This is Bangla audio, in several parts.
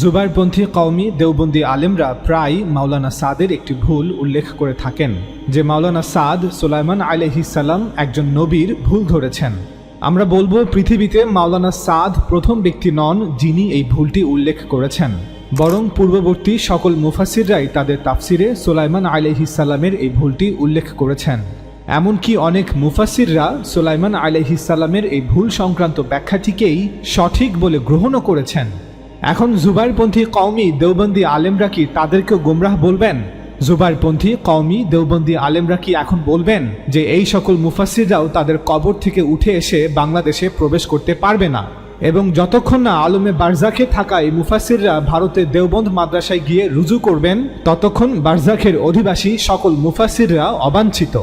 জুবাইরপন্থী কওমি দেওবন্দি আলেমরা প্রায় মাওলানা সাদের একটি ভুল উল্লেখ করে থাকেন, যে মাওলানা সাদ সুলাইমান আলহিসাল্লাম একজন নবীর ভুল ধরেছেন। আমরা বলব পৃথিবীতে মাওলানা সাদ প্রথম ব্যক্তি নন যিনি এই ভুলটি উল্লেখ করেছেন। বরং পূর্ববর্তী সকল মুফাসিররাই তাদের তাফসিরে সুলাইমান আলহিসাল্লামের এই ভুলটি উল্লেখ করেছেন। এমনকি অনেক মুফাসিররা সুলাইমান আলহিসাল্লামের এই ভুল সংক্রান্ত ব্যাখ্যাটিকেই সঠিক বলে গ্রহণও করেছেন। এখন জুবাইরপন্থী কওমি দেওবন্দি আলেমরা কি তাদেরকেও গোমরাহ বলবেন? জুবাইরপন্থী কওমি দেওবন্দি আলেমরা কি এখন বলবেন যে এই সকল মুফাসিররাও তাদের কবর থেকে উঠে এসে বাংলাদেশে প্রবেশ করতে পারবে না? এবং যতক্ষণ না আলমে বারজাখে থাকা এই মুফাসিররা ভারতের দেওবন্দ মাদ্রাসায় গিয়ে রুজু করবেন, ততক্ষণ বারজাখের অধিবাসী সকল মুফাসিররা অবাঞ্ছিত।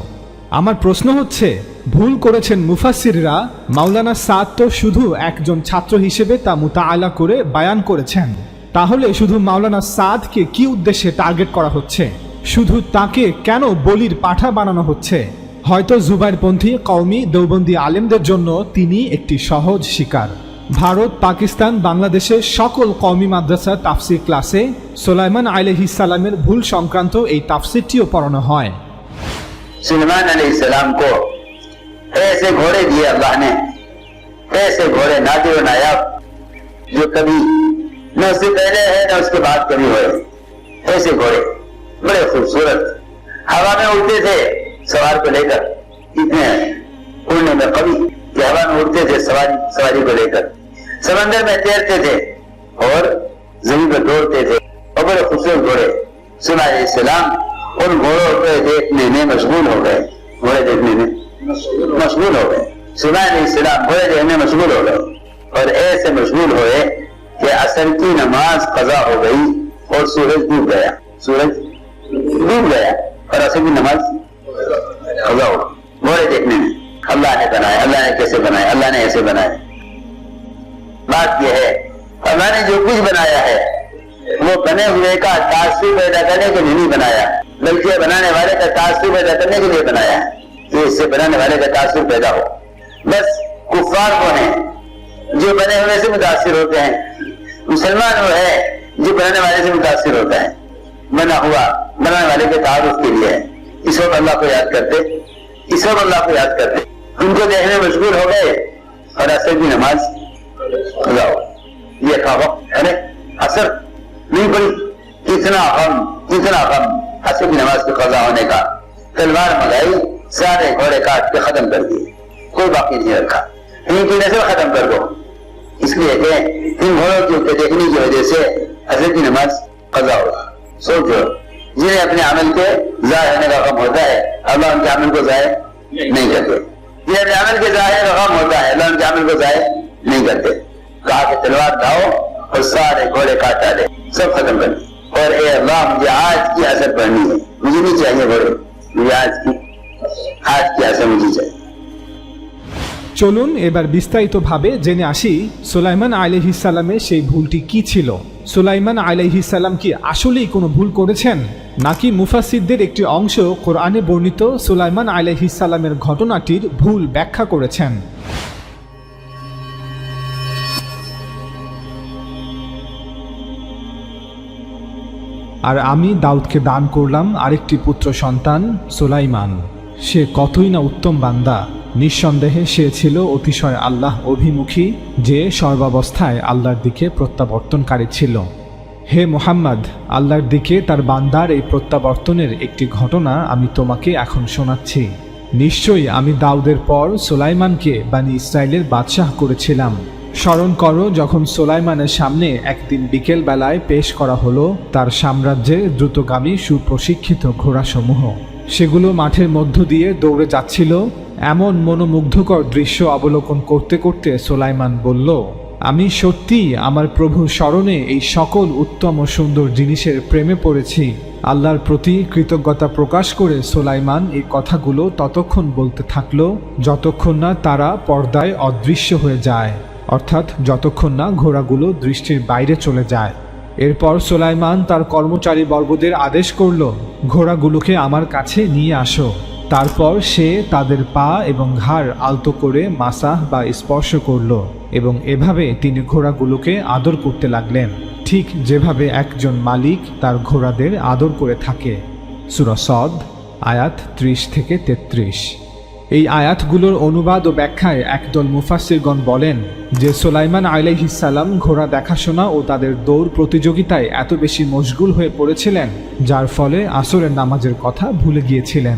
আমার প্রশ্ন হচ্ছে, ভুল করেছেন মুফাসিররা মাওলানা সাদ তো শুধু একজন ছাত্র হিসেবে তা মুতাআলা করে বায়ান করেছেন। তাহলে শুধু মাওলানা সাদকে কি উদ্দেশ্যে টার্গেট করা হচ্ছে? শুধু তাকে কেন বলির পাঠা বানানো হচ্ছে? হয়তো জুবাইরপন্থী কওমি দেওবন্দি আলেমদের জন্য তিনি একটি সহজ শিকার। ভারত, পাকিস্তান, বাংলাদেশের সকল কওমি মাদ্রাসা তাফসির ক্লাসে সোলাইমান আলহিসাল্লামের ভুল সংক্রান্ত এই তাফসিরটিও পড়ানো হয়। سلمان علیہ السلام کو ایسے گھوڑے دیے اللہ نے، ایسے گھوڑے نادر و نایاب جو کبھی نہ اس سے پہلے ہے، نہ اس کے بعد کبھی ہوئے۔ ایسے گھوڑے، بڑے خوبصورت۔ ہوا میں اڑتے تھے سوار کو لے کر۔ اتنے اڑنے میں کبھی کہ ہوا میں اڑتے تھے سواری سواری کو لے کر۔ سمندر میں تیرتے تھے اور زمین پر دوڑتے تھے۔ اور بڑے خوبصورت گھوڑے۔ سنا علیہ السلام ان گھوڑوں پہ دیکھنے میں مشغول ہو گئے۔ گھوڑے دیکھنے میں مشغول ہو گئے۔ نہیں سنا گھوڑے دیکھنے مشغول ہو گئے۔ اور ایسے مشغول ہوئے کہ اصل کی نماز قضا ہو گئی اور سورج ڈوب گیا۔ سورج ڈوب گیا اور اصل کی نماز قضا ہو گئی۔ گھوڑے دیکھنے میں۔ اللہ نے بنایا اللہ نے کیسے بنایا اللہ نے ایسے بنایا بات یہ ہے، اللہ نے جو کچھ بنایا ہے، وہ بنے ہوئے کا تاثر پیدا کرنے کے لیے نہیں بنایا۔ بلکہ بنانے والے کا تاثر پیدا کرنے کے لیے بنایا ہے۔ کہ اس سے بنانے والے کا تاثر پیدا ہو۔ بس کفار کون ہیں؟ جو بنے ہوئے سے متاثر ہوتے ہیں۔ مسلمان وہ ہے جو بنانے والے سے متاثر ہوتا ہے بنا ہوا۔ بنانے والے کے تعارف کے لیے۔ ہے اس وقت اللہ کو یاد کرتے۔ اس وقت اللہ کو یاد کرتے۔ ان کو دیکھنے مجبور ہو گئے۔ اور اصل کی نماز۔ لاؤ یہ خواب ارے اثر بالکل کتنا غم کتنا غم۔ اصل نماز کے قضا ہونے کا۔ تلوار منگائی، سارے گھوڑے کاٹ کے ختم کر دیے۔ کوئی باقی نہیں رکھا۔ ان کی نسل ختم کر دو۔ اس لیے کہ ان گھوڑوں کی دیکھنے کی وجہ سے حضرت کی نماز قضا ہوگا سوچو، جنہیں اپنے عمل کے ضائع ہونے کا غم ہوتا ہے، اللہ ان کے عمل کو ضائع نہیں کرتے۔ جنہیں اپنے عمل کے ضائع کا غم ہوتا ہے، اللہ ان کے عمل کو ضائع نہیں کرتے۔ کہا کہ تلوار ڈھاؤ اور سارے گھوڑے کاٹ ڈالے سب ختم کر دیں और ए अल्लाह मुझे आज की असर पढ़नी है मुझे नहीं चाहिए घोड़े मुझे आज की आज की असर मुझे चाहिए চলুন এবার বিস্তারিতভাবে জেনে আসি সুলাইমান আলহিসাল্লামের সেই ভুলটি কি ছিল সুলাইমান আলহিসাল্লাম কি আসলেই কোনো ভুল করেছেন নাকি মুফাসিদদের একটি অংশ কোরআনে বর্ণিত সুলাইমান আলহিসাল্লামের ঘটনাটির ভুল ব্যাখ্যা করেছেন আর আমি দাউদকে দান করলাম আরেকটি পুত্র সন্তান, সুলাইমান। সে কতই না উত্তম বান্দা। নিঃসন্দেহে সে ছিল অতিশয় আল্লাহ অভিমুখী, যে সর্বাবস্থায় আল্লাহর দিকে প্রত্যাবর্তনকারী ছিল। হে মোহাম্মদ, আল্লাহর দিকে তার বান্দার এই প্রত্যাবর্তনের একটি ঘটনা আমি তোমাকে এখন শোনাচ্ছি। নিশ্চয়ই আমি দাউদের পর সোলাইমানকে বানি ইসরায়েলের বাদশাহ করেছিলাম। স্মরণ করো, যখন সোলাইমানের সামনে একদিন বিকেল বেলায় পেশ করা হলো, তার সাম্রাজ্যে দ্রুতগামী সুপ্রশিক্ষিত ঘোড়াসমূহ। সেগুলো মাঠের মধ্য দিয়ে দৌড়ে যাচ্ছিল। এমন মনোমুগ্ধকর দৃশ্য অবলোকন করতে করতে সোলাইমান বলল, আমি সত্যি আমার প্রভু স্মরণে এই সকল উত্তম ও সুন্দর জিনিসের প্রেমে পড়েছি। আল্লাহর প্রতি কৃতজ্ঞতা প্রকাশ করে সোলাইমান এই কথাগুলো ততক্ষণ বলতে থাকল, যতক্ষণ না তারা পর্দায় অদৃশ্য হয়ে যায়। অর্থাৎ যতক্ষণ না ঘোড়াগুলো দৃষ্টির বাইরে চলে যায়। এরপর সোলাইমান তার কর্মচারী বর্গদের আদেশ করল, ঘোড়াগুলোকে আমার কাছে নিয়ে আসো। তারপর সে তাদের পা এবং ঘাড় আলতো করে মাসাহ বা স্পর্শ করল এবং এভাবে তিনি ঘোড়াগুলোকে আদর করতে লাগলেন। ঠিক যেভাবে একজন মালিক তার ঘোড়াদের আদর করে থাকে। সুরসদ আয়াত ত্রিশ থেকে তেত্রিশ। এই আয়াতগুলোর অনুবাদ ও ব্যাখ্যায় একদল মুফাসিরগণ বলেন যে সোলাইমান আলাইহিসাল্লাম ঘোড়া দেখাশোনা ও তাদের দৌড় প্রতিযোগিতায় এত বেশি মশগুল হয়ে পড়েছিলেন, যার ফলে আসরের নামাজের কথা ভুলে গিয়েছিলেন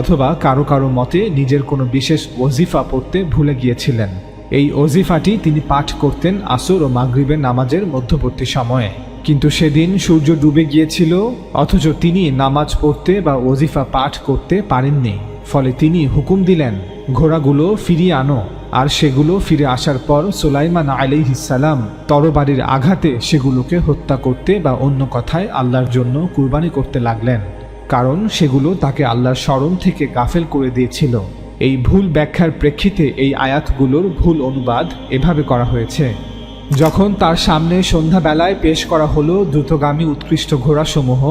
অথবা কারও কারও মতে নিজের কোনো বিশেষ ওজিফা পড়তে ভুলে গিয়েছিলেন। এই ওজিফাটি তিনি পাঠ করতেন আসর ও মাগরিবের নামাজের মধ্যবর্তী সময়ে। কিন্তু সেদিন সূর্য ডুবে গিয়েছিল, অথচ তিনি নামাজ পড়তে বা ওজিফা পাঠ করতে পারেননি। ফলে তিনি হুকুম দিলেন, ঘোড়াগুলো ফিরিয়ে আনো, আর সেগুলো ফিরে আসার পর সোলাইমান আলাইহিসাল্লাম তরবারির আঘাতে সেগুলোকে হত্যা করতে বা অন্য কথায় আল্লাহর জন্য কুরবানি করতে লাগলেন, কারণ সেগুলো তাকে আল্লাহর স্মরণ থেকে গাফেল করে দিয়েছিল। এই ভুল ব্যাখ্যার প্রেক্ষিতে এই আয়াতগুলোর ভুল অনুবাদ এভাবে করা হয়েছে। যখন তার সামনে সন্ধ্যাবেলায় পেশ করা হলো দ্রুতগামী উৎকৃষ্ট ঘোড়াসমূহ,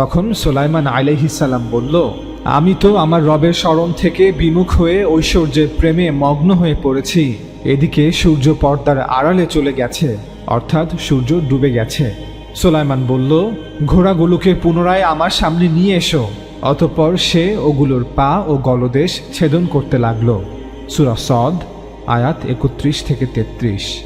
তখন সোলাইমান আলাইহিসাল্লাম বলল আমি তো আমার রবের স্মরণ থেকে বিমুখ হয়ে ঐশ্বর্যের প্রেমে মগ্ন হয়ে পড়েছি। এদিকে সূর্য পর্দার আড়ালে চলে গেছে, অর্থাৎ সূর্য ডুবে গেছে। সোলাইমান বলল, ঘোড়াগুলোকে পুনরায় আমার সামনে নিয়ে এসো। অতঃপর সে ওগুলোর পা ও গলদেশ ছেদন করতে লাগল। সুরা সদ, আয়াত একত্রিশ থেকে তেত্রিশ।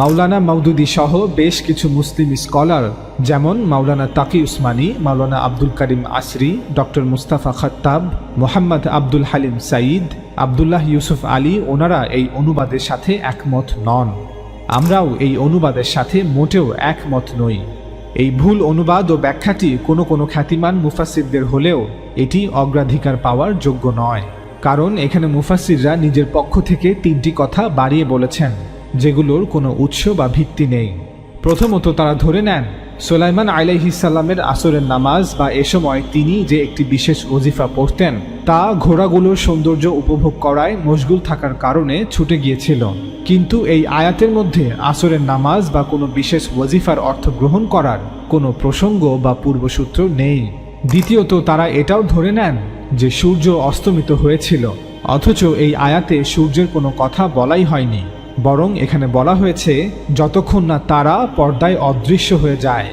মাওলানা মাউদুদি সহ বেশ কিছু মুসলিম স্কলার, যেমন Maulana Taqi Usmani, Maulana Abdul Karim Asri, doctor Mustafa Khattab, Mohammad Abdul Haleem Saeed, Abdullah Yusuf Ali, ওনারা এই অনুবাদের সাথে একমত নন। আমরাও এই অনুবাদের সাথে মোটেও একমত নই। এই ভুল অনুবাদ ও ব্যাখ্যাটি কোনো কোনো খ্যাতিমান মুফাসিরদের হলেও এটি অগ্রাধিকার পাওয়ার যোগ্য নয়। কারণ এখানে মুফাসিররা নিজের পক্ষ থেকে তিনটি কথা বাড়িয়ে বলেছেন। যেগুলোর কোনো উৎস বা ভিত্তি নেই। প্রথমত তারা ধরে নেন, সোলাইমান আলাইহিসাল্লামের আসরের নামাজ বা এ সময় তিনি যে একটি বিশেষ ওজিফা পড়তেন, তা ঘোড়াগুলোর সৌন্দর্য উপভোগ করায় মশগুল থাকার কারণে ছুটে গিয়েছিল। কিন্তু এই আয়াতের মধ্যে আসরের নামাজ বা কোনো বিশেষ ওজিফার অর্থ গ্রহণ করার কোনো প্রসঙ্গ বা পূর্বসূত্র নেই। দ্বিতীয়ত তারা এটাও ধরে নেন যে সূর্য অস্তমিত হয়েছিল, অথচ এই আয়াতে সূর্যের কোনো কথা বলাই হয়নি। বরং এখানে বলা হয়েছে, যতক্ষণ না তারা পর্দায় অদৃশ্য হয়ে যায়,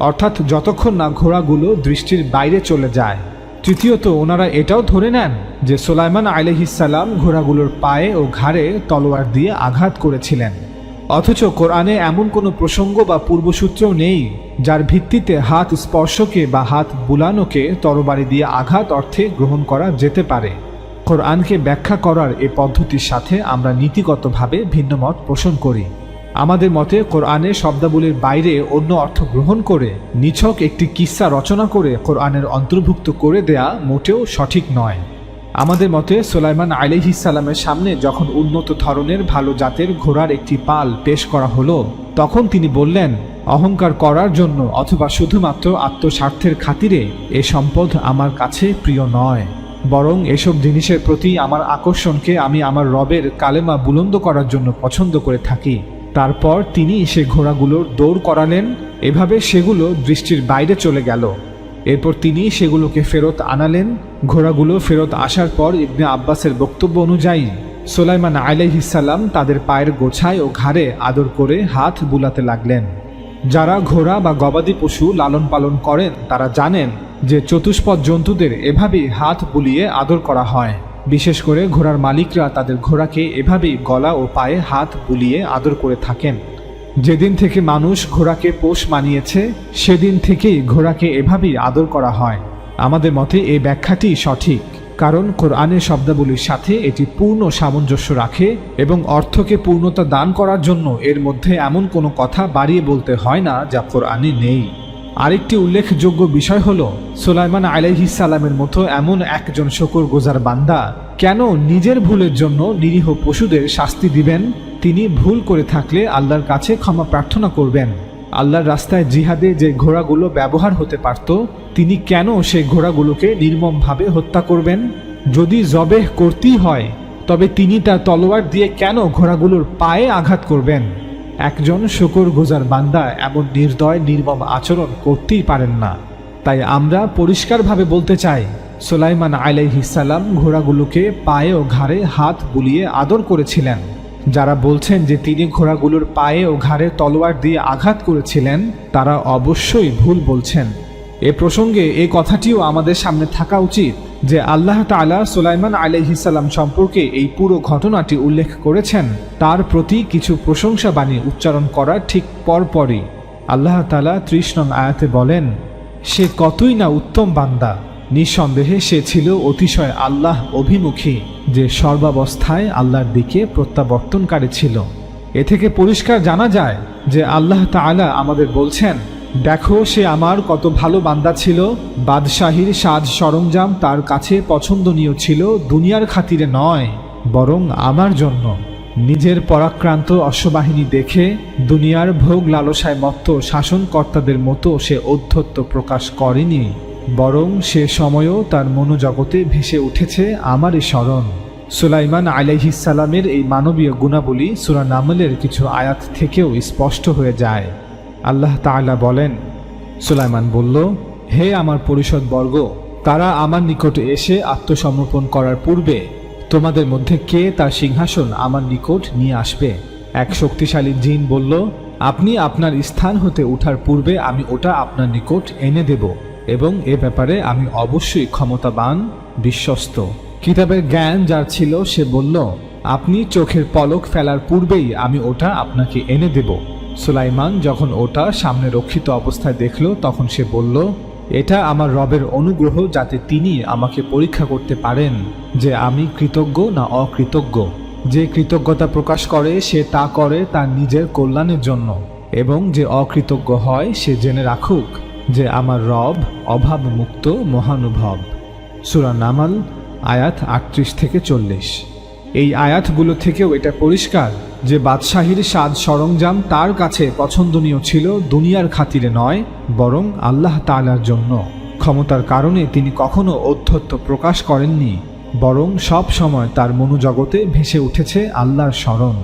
অর্থাৎ যতক্ষণ না ঘোড়াগুলো দৃষ্টির বাইরে চলে যায়। তৃতীয়ত, ওনারা এটাও ধরে নেন যে সোলাইমান আলহিসাল্লাম ঘোড়াগুলোর পায়ে ও ঘাড়ে তলোয়ার দিয়ে আঘাত করেছিলেন। অথচ কোরআনে এমন কোনো প্রসঙ্গ বা পূর্বসূত্রও নেই যার ভিত্তিতে হাত স্পর্শকে বা হাত বুলানোকে তরবারি দিয়ে আঘাত অর্থে গ্রহণ করা যেতে পারে। কোরআনকে ব্যাখ্যা করার এ পদ্ধতির সাথে আমরা নীতিগতভাবে ভিন্ন মত পোষণ করি। আমাদের মতে কোরআনের শব্দাবলীর বাইরে অন্য অর্থ গ্রহণ করে নিছক একটি কিস্সা রচনা করে কোরআনের অন্তর্ভুক্ত করে দেয়া মোটেও সঠিক নয়। আমাদের মতে সোলাইমান আলিহিসাল্লামের সামনে যখন উন্নত ধরনের ভালো জাতের ঘোড়ার একটি পাল পেশ করা হলো, তখন তিনি বললেন, অহংকার করার জন্য অথবা শুধুমাত্র আত্মস্বার্থের খাতিরে এ সম্পদ আমার কাছে প্রিয় নয়। বরং এসব জিনিসের প্রতি আমার আকর্ষণকে আমি আমার রবের কালেমা বুলন্দ করার জন্য পছন্দ করে থাকি। তারপর তিনি সে ঘোড়াগুলোর দৌড় করালেন, এভাবে সেগুলো দৃষ্টির বাইরে চলে গেল। এরপর তিনি সেগুলোকে ফেরত আনালেন, ঘোড়াগুলো ফেরত আসার পর ইবনে আব্বাসের বক্তব্য অনুযায়ী সোলাইমান আলাইহিসাল্লাম তাদের পায়ের গোছায় ও ঘাড়ে আদর করে হাত বুলাতে লাগলেন। যারা ঘোড়া বা গবাদি পশু লালন পালন করেন, তারা জানেন যে চতুষ্পদ জন্তুদের এভাবেই হাত বুলিয়ে আদর করা হয়। বিশেষ করে ঘোড়ার মালিকরা তাদের ঘোড়াকে এভাবেই গলা ও পায়ে হাত বুলিয়ে আদর করে থাকেন। যেদিন থেকে মানুষ ঘোড়াকে পোষ মানিয়েছে, সেদিন থেকেই ঘোড়াকে এভাবেই আদর করা হয়। আমাদের মতে এই ব্যাখ্যাটি সঠিক, কারণ কোরআনের শব্দাবলীর সাথে এটি পূর্ণ সামঞ্জস্য রাখে এবং অর্থকে পূর্ণতা দান করার জন্য এর মধ্যে এমন কোনো কথা বাড়িয়ে বলতে হয় না যা কোরআনে নেই। আরেকটি উল্লেখযোগ্য বিষয় হল, সোলাইমান সালামের মতো এমন একজন শকর গোজার বান্দা কেন নিজের ভুলের জন্য নিরীহ পশুদের শাস্তি দিবেন? তিনি ভুল করে থাকলে আল্লাহর কাছে ক্ষমা প্রার্থনা করবেন। আল্লাহর রাস্তায় জিহাদে যে ঘোড়াগুলো ব্যবহার হতে পারত, তিনি কেন সে ঘোড়াগুলোকে নির্মমভাবে হত্যা করবেন? যদি জবেহ করতেই হয়, তবে তিনি তার তলোয়ার দিয়ে কেন ঘোড়াগুলোর পায়ে আঘাত করবেন? একজন শুকর গোজার বান্দা এমন নির্দয়, নির্মম আচরণ করতেই পারেন না। তাই আমরা পরিষ্কারভাবে বলতে চাই, সুলাইমান আলাইহিসাল্লাম ঘোড়াগুলোকে পায়ে ও ঘাড়ে হাত বুলিয়ে আদর করেছিলেন। যারা বলছেন যে তিনি ঘোড়াগুলোর পায়ে ও ঘাড়ে তলোয়ার দিয়ে আঘাত করেছিলেন, তারা অবশ্যই ভুল বলছেন। এ প্রসঙ্গে এ কথাটিও আমাদের সামনে থাকা উচিত। যে আল্লাহ তাআলা সুলাইমান আলাইহিসাল্লাম সম্পর্কে এই পুরো ঘটনাটি উল্লেখ করেছেন, তার প্রতি কিছু প্রশংসা বাণী উচ্চারণ করার ঠিক পরপরই। আল্লাহ তাআলা ত্রিশ নং আয়াতে বলেন, সে কতই না উত্তম বান্দা। নিঃসন্দেহে সে ছিল অতিশয় আল্লাহ অভিমুখী, যে সর্বাবস্থায় আল্লাহর দিকে প্রত্যাবর্তনকারী ছিল। এ থেকে পরিষ্কার জানা যায় যে আল্লাহ তাআলা আমাদের বলছেন দেখো সে আমার কত ভালো বান্দা ছিল। বাদশাহীর সাজ সরঞ্জাম তার কাছে পছন্দনীয় ছিল, দুনিয়ার খাতিরে নয়, বরং আমার জন্য। নিজের পরাক্রান্ত অশ্ববাহিনী দেখে দুনিয়ার ভোগ লালসায় মত্ত শাসনকর্তাদের মতো সে ঔদ্ধত্য প্রকাশ করেনি, বরং সে সময়ও তার মনোজগতে ভেসে উঠেছে আমারই স্মরণ। সুলাইমান আলাইহিসালামের এই মানবীয় গুণাবলী সুরা নামলের কিছু আয়াত থেকেও স্পষ্ট হয়ে যায়। আল্লাহ তাআলা বলেন, সুলাইমান বলল, হে আমার পরিষদ বর্গ তারা আমার নিকটে এসে আত্মসমর্পণ করার পূর্বে তোমাদের মধ্যে কে তার সিংহাসন আমার নিকট নিয়ে আসবে? এক শক্তিশালী জিন বলল, আপনি আপনার স্থান হতে ওঠার পূর্বে আমি ওটা আপনার নিকট এনে দেব এবং এ ব্যাপারে আমি অবশ্যই ক্ষমতাবান, বিশ্বস্ত। কিতাবের জ্ঞান যার ছিল, সে বলল, আপনি চোখের পলক ফেলার পূর্বেই আমি ওটা আপনাকে এনে দেব। সুলাইমান যখন ওটা সামনে রক্ষিত অবস্থায় দেখল, তখন সে বলল, এটা আমার রবের অনুগ্রহ যাতে তিনি আমাকে পরীক্ষা করতে পারেন যে আমি কৃতজ্ঞ না অকৃতজ্ঞ। যে কৃতজ্ঞতা প্রকাশ করে, সে তা করে তার নিজের কল্যাণের জন্য। এবং যে অকৃতজ্ঞ হয়, সে জেনে রাখুক যে আমার রব অভাব মুক্ত মহানুভব। সুরা নামাল, আয়াত আটত্রিশ থেকে চল্লিশ। এই আয়াতগুলো থেকেও এটা পরিষ্কার যে বাদশাহীর সাজ সরঞ্জাম তার কাছে পছন্দনীয় ছিল দুনিয়ার খাতিরে নয়, বরং আল্লাহ তালার জন্য। ক্ষমতার কারণে তিনি কখনো অধ্যত্ব প্রকাশ করেননি, বরং সব সময় তার মনোজগতে ভেসে উঠেছে আল্লাহর স্মরণ।